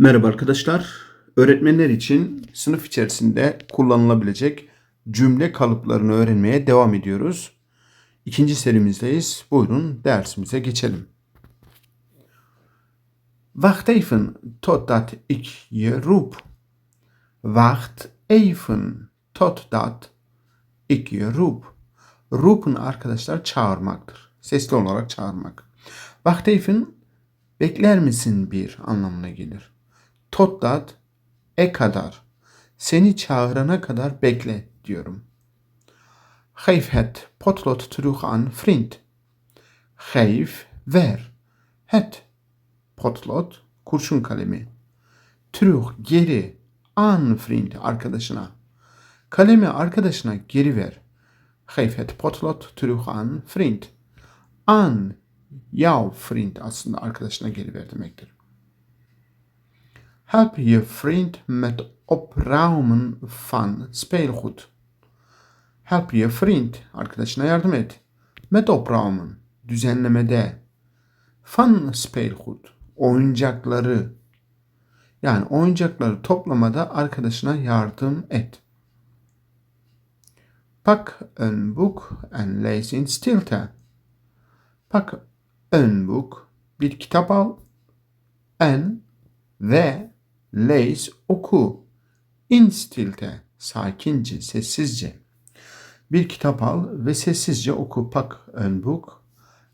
Merhaba arkadaşlar. Öğretmenler için sınıf içerisinde kullanılabilecek cümle kalıplarını öğrenmeye devam ediyoruz. İkinci serimizdeyiz. Buyurun dersimize geçelim. Wacht even totdat ik je roep. Wacht even totdat ik je roep. Roepen arkadaşlar çağırmaktır. Sesli olarak çağırmak. Wacht even bekler misin bir anlamına gelir. Totdat e kadar. Seni çağırana kadar bekle diyorum. Geef het potlood terug aan vriend. Geef, ver. Het potlood, kurşun kalemi. Terug, geri. Aan vriend, arkadaşına. Kalemi arkadaşına geri ver. Geef het potlood terug aan vriend. Aan, jouw vriend aslında arkadaşına geri ver demektir. Help je vriend met opruimen van speelgoed. Help je vriend, arkadaşına yardım et. Met opruimen, düzenlemede. Van speelgoed, oyuncakları. Yani oyuncakları toplamada arkadaşına yardım et. Pak een boek en lees in stilte. Pak een boek, bir kitap al en ve lees oku. In stilte, sakince, sessizce. Bir kitap al ve sessizce oku. Pak boek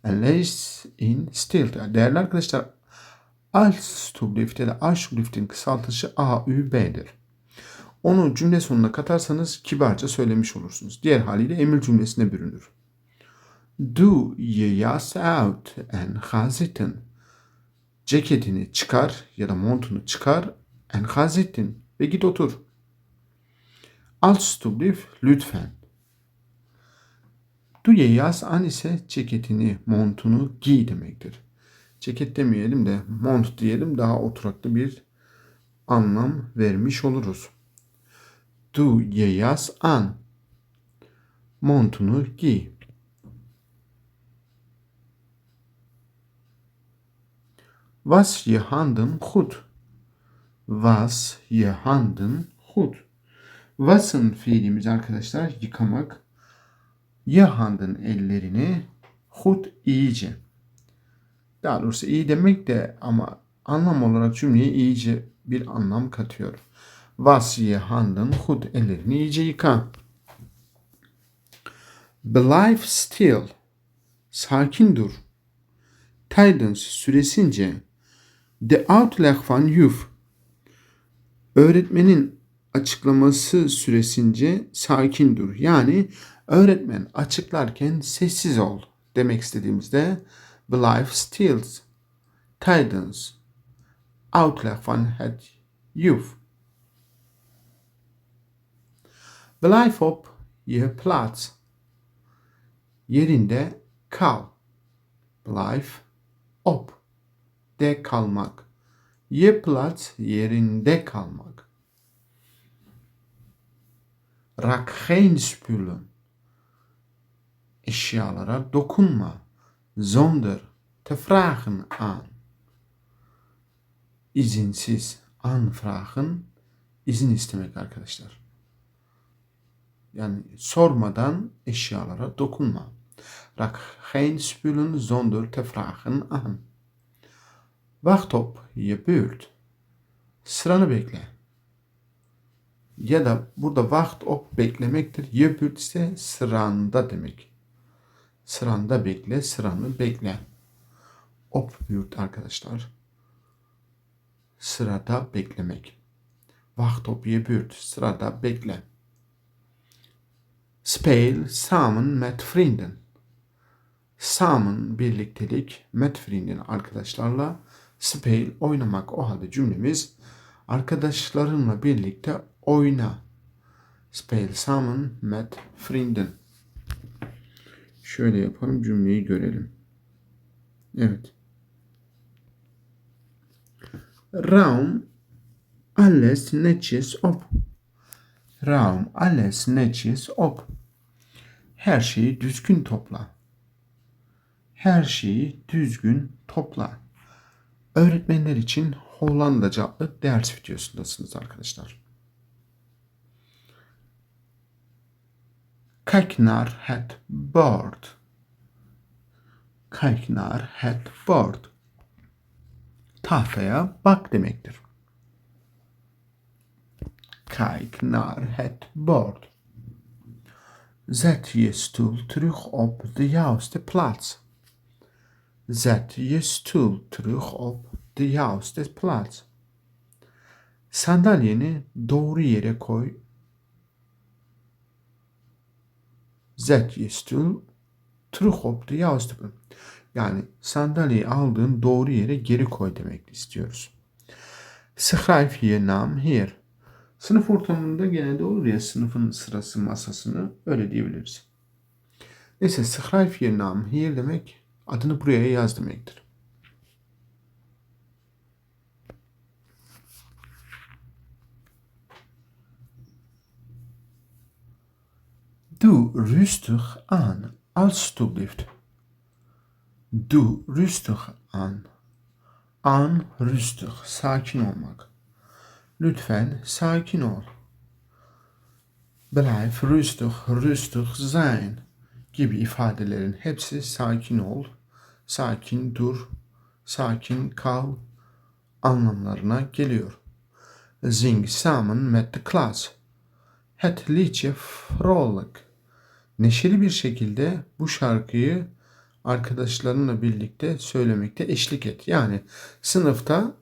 en lees in stilte. Değerli arkadaşlar, Alstublift ya da Alstublift'in kısaltışı AÜB'dir. Onu cümle sonuna katarsanız kibarca söylemiş olursunuz. Diğer haliyle emir cümlesine bürünür. Je jas out en ga zitten. Ceketini çıkar ya da montunu çıkar en ga zitten ve git otur. Alstublift lütfen. Du je jas an ise ceketini, montunu giy demektir. Ceket demeyelim de mont diyelim daha oturaklı bir anlam vermiş oluruz. Du je jas an. Montunu giy. Was je handen goed. Was handen goed. Was'ın fiilimiz arkadaşlar yıkamak. Je handen ellerini goed iyice. Daha doğrusu iyi demek de ama anlam olarak cümleye iyice bir anlam katıyor. Was handen goed ellerini iyice yıka. Blijf stil. Sakin dur. Tijdens süresince de uitleg van juf. Öğretmenin açıklaması süresince sakin dur. Yani öğretmen açıklarken sessiz ol demek istediğimizde stil. Tijdens uitleg van het juf. Blijf op je plaats. Yerinde kal. Blijf op. De kalmak. Je plaats yerinde kalmak. Rak geen spullen. Eşyalara dokunma. Zonder te aan. İzinsiz aanvragen izin istemek arkadaşlar. Yani sormadan eşyalara dokunma. Rak geen spullen zonder te aan. Wacht op je. Sıranı bekle. Ya da burada wacht op beklemektir. Je ise sıranda demek. Sıranda bekle, sıranı bekle. Op beurt arkadaşlar. Sırada beklemek. Wacht op je. Sırada bekle. Speel samen met vrienden. Samen birliktelik, met vrienden arkadaşlarla. Speel oynamak. O halde cümlemiz arkadaşlarınla birlikte oyna. Speel samen met vrienden. Şöyle yapalım cümleyi görelim. Evet. Ruim alles netjes op. Ruim alles netjes op. Her şeyi düzgün topla. Her şeyi düzgün topla. Öğretmenler için Hollandaca adlı ders videosundasınız arkadaşlar. Kijk naar het bord. Kijk naar het bord. Tahtaya bak demektir. Kijk naar het bord. Zet je stoel terug op de juiste plaats. Zet je stoel terug op de juiste plaats. Sandalyeni doğru yere koy. Zet je stoel terug op de juiste plaats. Yani sandalyeyi aldığın doğru yere geri koy demek istiyoruz. Schrijf je naam hier. Sınıf ortamında genelde olur ya sınıfın sırası masasını öyle diyebiliriz. Neyse schrijf je naam hier demek adını buraya yaz demektir. Doe rustig aan, alstublieft. Doe rustig aan. Aan rustig, sakin olmak. Lütfen sakin ol. Blijf rustig, rustig zijn gibi ifadelerin hepsi sakin ol, sakin dur, sakin kal anlamlarına geliyor. Zing samen met de klas. Het liedje vrolijk. Neşeli bir şekilde bu şarkıyı arkadaşlarınla birlikte söylemekte eşlik et. Yani sınıfta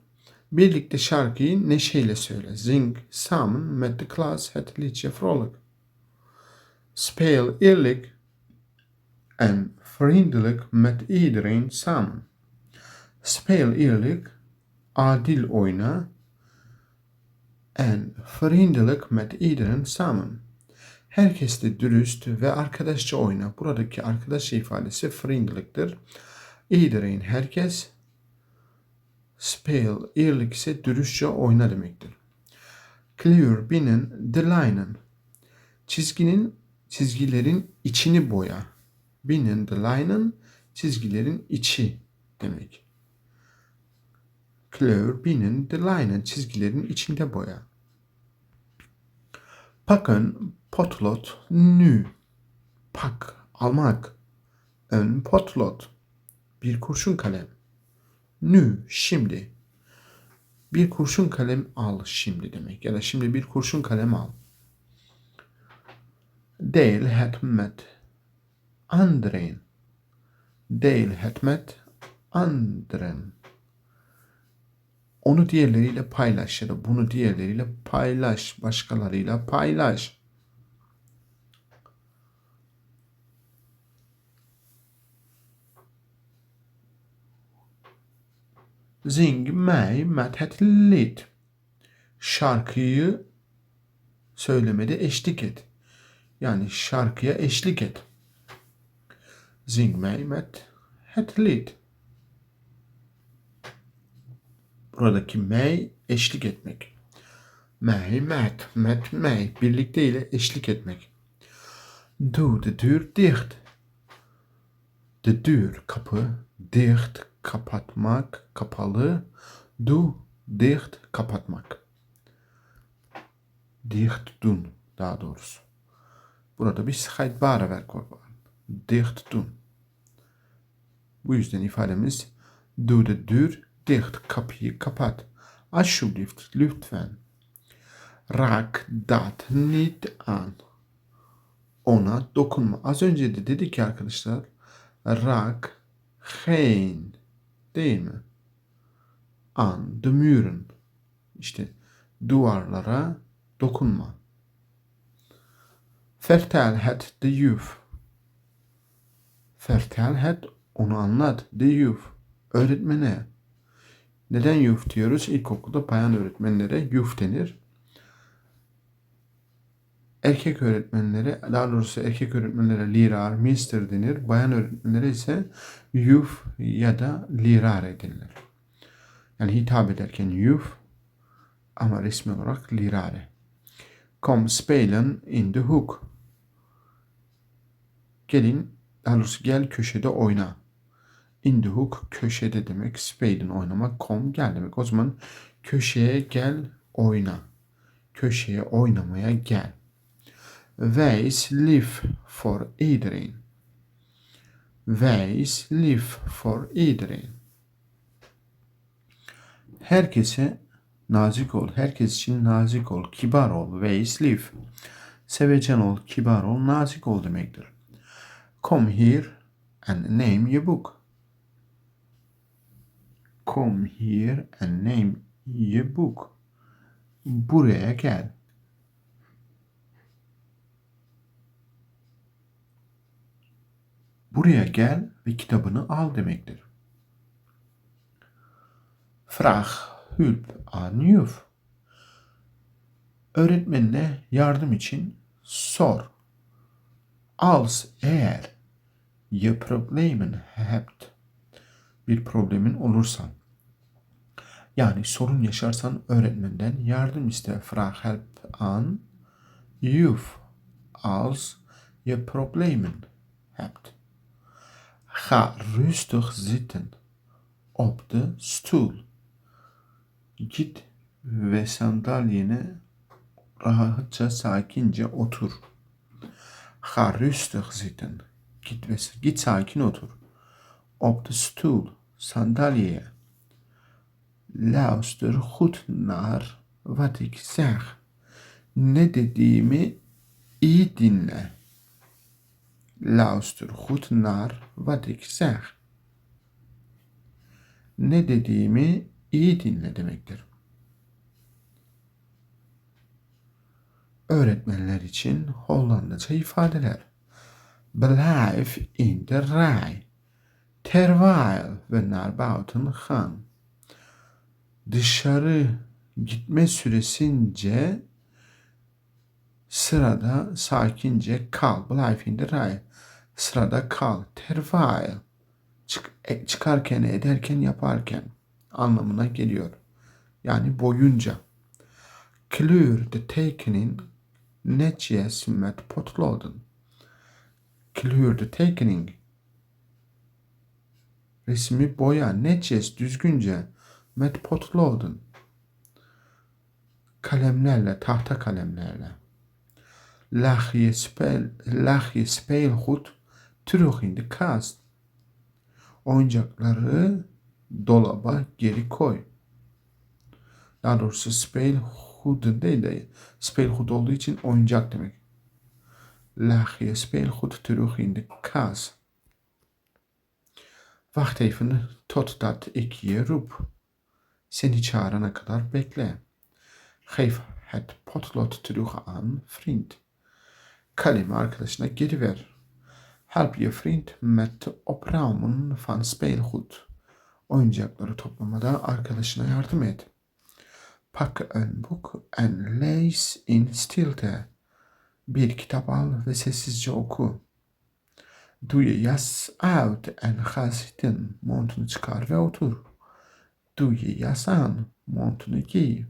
birlikte şarkıyı neşeyle söyle. Zing samen met de klas het liedje vrolijk. Speel eerlijk en vriendelijk met iedereen samen. Speel eerlijk, adil oyna en vriendelijk met iedereen samen. Herkesle dürüst ve arkadaşça oyna. Buradaki arkadaş ifadesi vriendelijktir. Iedereen herkes. Speel eerlijk ise dürüstçe oyna demektir. Kleur binnen de lijnen. Çizginin çizgilerin içini boya. Binnen de lijnen çizgilerin içi demek. Kleur binnen de lijnen çizgilerin içinde boya. Pakken potlood nu. Pak almak. Een potlood. Bir kurşun kalem. Nu şimdi. Bir kurşun kalem al şimdi demek. Ya da şimdi bir kurşun kalem al. Deel het met anderen. Deel het met anderen. Onu diğerleriyle paylaş ya da bunu diğerleriyle paylaş, başkalarıyla paylaş. Zing mij met het lied. Şarkıyı söylemede eşlik et. Yani şarkıya eşlik et. Zing mij met het lied. Buradaki mey eşlik etmek. Mey, met, met, mey. Birlikte ile eşlik etmek. Doe de deur dicht. De deur kapı, dicht kapatmak, kapalı. Doe dicht kapatmak. Dicht doen daha doğrusu. Burada bir scheidbare werkwoord var. Dicht doen. Bu yüzden ifademiz doe de deur dicht, kapıyı kapat. Alsjeblieft, lütfen. Raak dat niet aan. Ona dokunma. Az önce de dedik ki arkadaşlar. Raak geen. Değil mi? Aan de muren. İşte duvarlara dokunma. Vertel het de juf. Vertel het onu anlat de juf. Öğretmene. Neden yuf diyoruz? İlkokulda bayan öğretmenlere yuf denir. Erkek öğretmenlere, daha doğrusu erkek öğretmenlere lirar, mister denir. Bayan öğretmenlere ise yuf ya da lirare denilir. Yani hitap ederken yuf ama resmi olarak lirare. Kom spelen in de hoek. Gelin, daha doğrusu gel köşede oyna. In the hook köşede demek. Spade'in oynamak. Kom gel demek. O zaman köşeye gel oyna. Köşeye oynamaya gel. Wees lief for iedereen. Wees lief for iedereen. Herkese nazik ol. Herkes için nazik ol. Kibar ol. Wees lief. Sevecen ol, kibar ol, nazik ol demektir. Come here and name your book. Come here and name your book. Buraya gel. Buraya gel ve kitabını al demektir. Vraag hulp aan juf. Öğretmenine yardım için sor. Als eğer je problemen hebt. Bir problemin olursa. Yani sorun yaşarsan öğretmenden yardım iste. Vraag help aan juf. Als je problemen hebt. Ga rustig zitten op de stoel. Git ve sandalyene rahatça sakince otur. Ga rustig zitten. Git ve git sakin otur. Op de stoel, sandalyeye. Luister goed naar wat ik zeg. Ne dediğimi iyi dinle. Luister goed naar wat ik zeg. Ne dediğimi iyi dinle demektir. Öğretmenler için Hollandaca ifadeler. Blijf in de rij. Terwijl we naar buiten gaan. Dışarı gitme süresince sırada sakince kal. Blijf in de rij. Sırada kal. Terwijl. Çık, e, çıkarken, ederken, yaparken anlamına geliyor. Yani boyunca. Kleur de tekenin netjes met potloden. Kleur de tekening. Resmi boya netjes düzgünce met potloden. Kalemlerle, tahta kalemlerle. Speel, leg je speelgoed terug in de kast. Oyuncakları dolaba geri koy. Daha doğrusu speelgoed değil de speelgoed olduğu için oyuncak demek. Leg je speelgoed terug in de kast. Wacht even totdat ik je roep. Seni çağırana kadar bekle. Geef het potlood terug aan vriend. Kalemi arkadaşına geri ver. Help je vriend met opruimen van speelgoed. Oyuncakları toplamada arkadaşına yardım et. Pak een boek en lees in stilte. Bir kitap al ve sessizce oku. Je jas uit en ga zitten. Montunu çıkar ve otur. Jas aan. Montunu giy.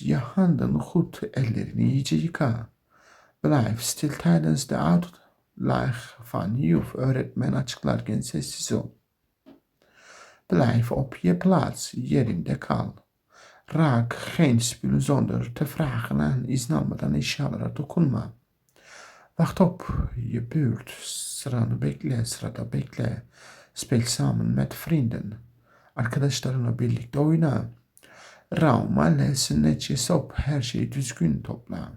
Je handen goed. Ellerini iyice yıka. Blijf stil tijdens de uitleg van juf. Öğretmen açıklarken sessiz ol. Blijf op je plaats. Yerinde kal. Raak geen spullen zonder te vragen aan izin almadan eşyalara dokunma. Wacht op je beurt. Sıranı bekle, sırada bekle. Speel samen met vrienden. Arkadaşlarınla birlikte oyna. Ruim alles netjes op. Her şeyi düzgün topla.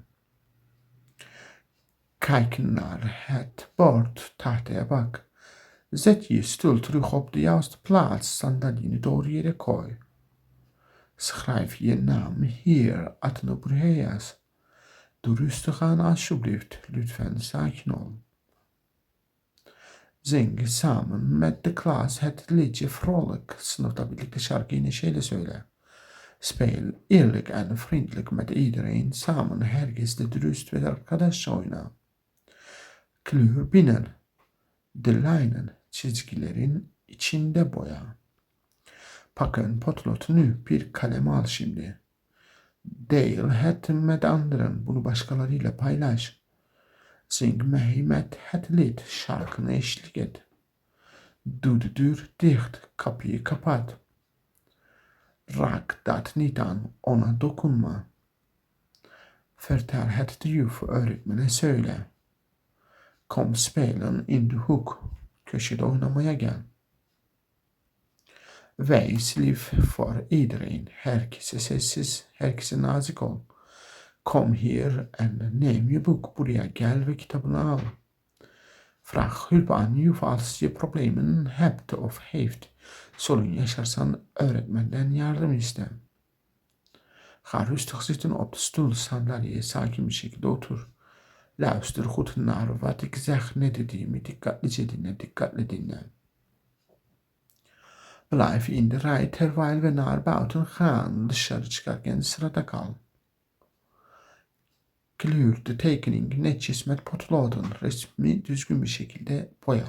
Kijk naar het bord. Tahtaya bak. Zet je stoel terug op de juiste plaats. Sandalyeni doğru yere koy. Schrijf je naam hier. Yaz. Doe rustig aan alsjeblieft. Lütfen sakin ol. Zing samen met de klas het liedje vrolijk. Sınıfta birlikte şarkıyı neşeyle söyle. Speel eerlijk en vriendelijk met iedereen. Samen herkesle dürüst ve arkadaşça oyna. Kleur binnen. De lijnen, çizgilerin içinde boya. Pak een potlood nu. Bir kalem al şimdi. Deel het met anderen. Bunu başkalarıyla paylaş. Zing mee met het lied. Şarkını eşlik et. Deur dicht. Kapıyı kapat. Raak dat niet aan. Ona dokunma. Vertel het de juf. Öğretmene söyle. Kom spelen in de hoek. Köşede oynamaya gel. Wees lief voor iedereen. Herkese sessiz, herkese nazik ol. Kom hier en neem je boek. Buraya gel ve kitabını al. Vraag hulp aan juf als je problemen hebt of heeft. Sorun yaşarsan öğretmenden yardım iste. Ga rustig zitten op de stoel, sandalyeye sakin bir şekilde otur. Luister goed naar wat ik zeg, ne dediğimi dikkatlice dinle, dikkatli dinle. Blijf in rij terwijl we naar buiten gaan. Dışarı çıkarken sırada kal. Kleur de tekening netjes met potloden. Resmi düzgün bir şekilde boya.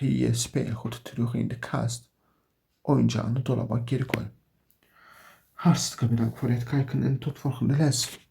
Je speelgoed terug in de kast. Oyuncağını dolaba geri koy. Hartstikke bedankt voor het kijken en tot volgende les.